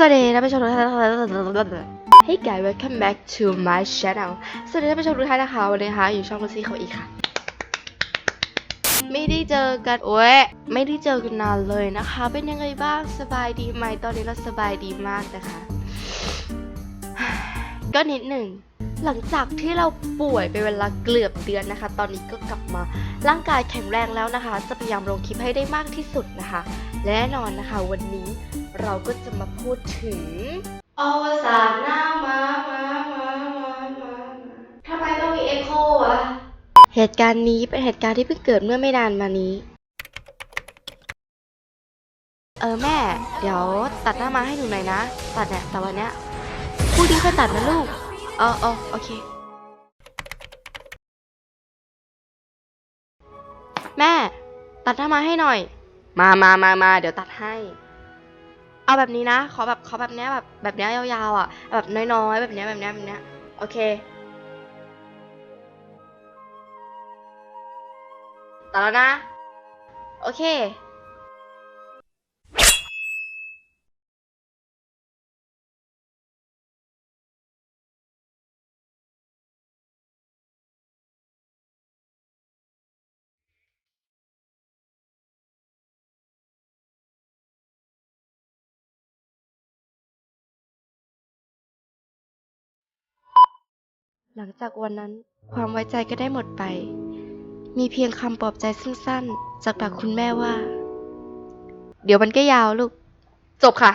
สวัสดีท่านผู้ชมทุกท่าน Hey guys welcome back to my channel สวัสดีท่านผู้ชมทุกท่านนะคะวันนี้นะคะอยู่ช่องลูซี่เขาอีกค่ะ ไม่ได้เจอกันโอ้ยไม่ได้เจอกันนานเลยนะคะ เป็นยังไงบ้างสบายดีไหมตอนนี้เราสบายดีมากนะคะ ก็นิดหนึ่ง หลังจากที่เราป่วยไปเวลาเกือบเดือนนะคะ ตอนนี้ก็กลับมาร่างกายแข็งแรงแล้วนะคะ จะพยายามลงคลิปให้ได้มากที่สุดนะคะ และแน่นอนนะคะ วันนี้เราก็จะมาพูดถึงอวสานหน้ามามามามามาทำไมต้องมีเอ็โคอะเหตุการณ์นี้เป็นเหตุการณ์ที่เพิ่งเกิดเมื่อไม่นานมานี้เออแม่ เดี๋ยวตัดหน้ามาให้หนูหน่อยนะ ตัดเนี่ยแต่วันเนี้ย พรุ่งนี้ค่อยตัดนะลูกเออเออโอเค แม่ ตัดหน้ามาให้หน่อย มามามามาเดี๋ยวตัดให้ เอาแบบนี้นะ ขอแบบขอแบบเนี้ยแบบแบบเนี้ยยาวๆอะ แบบน้อยๆแบบเนี้ยแบบเนี้ยแบบเนี้ยโอเค ตัดแล้วนะ โอเค หลังจากวันนั้นความไว้ใจก็ได้หมดไป มีเพียงคำปลอบใจสั้นๆ จากปากคุณแม่ว่า เดี๋ยวมันก็ยาวลูก จบค่ะ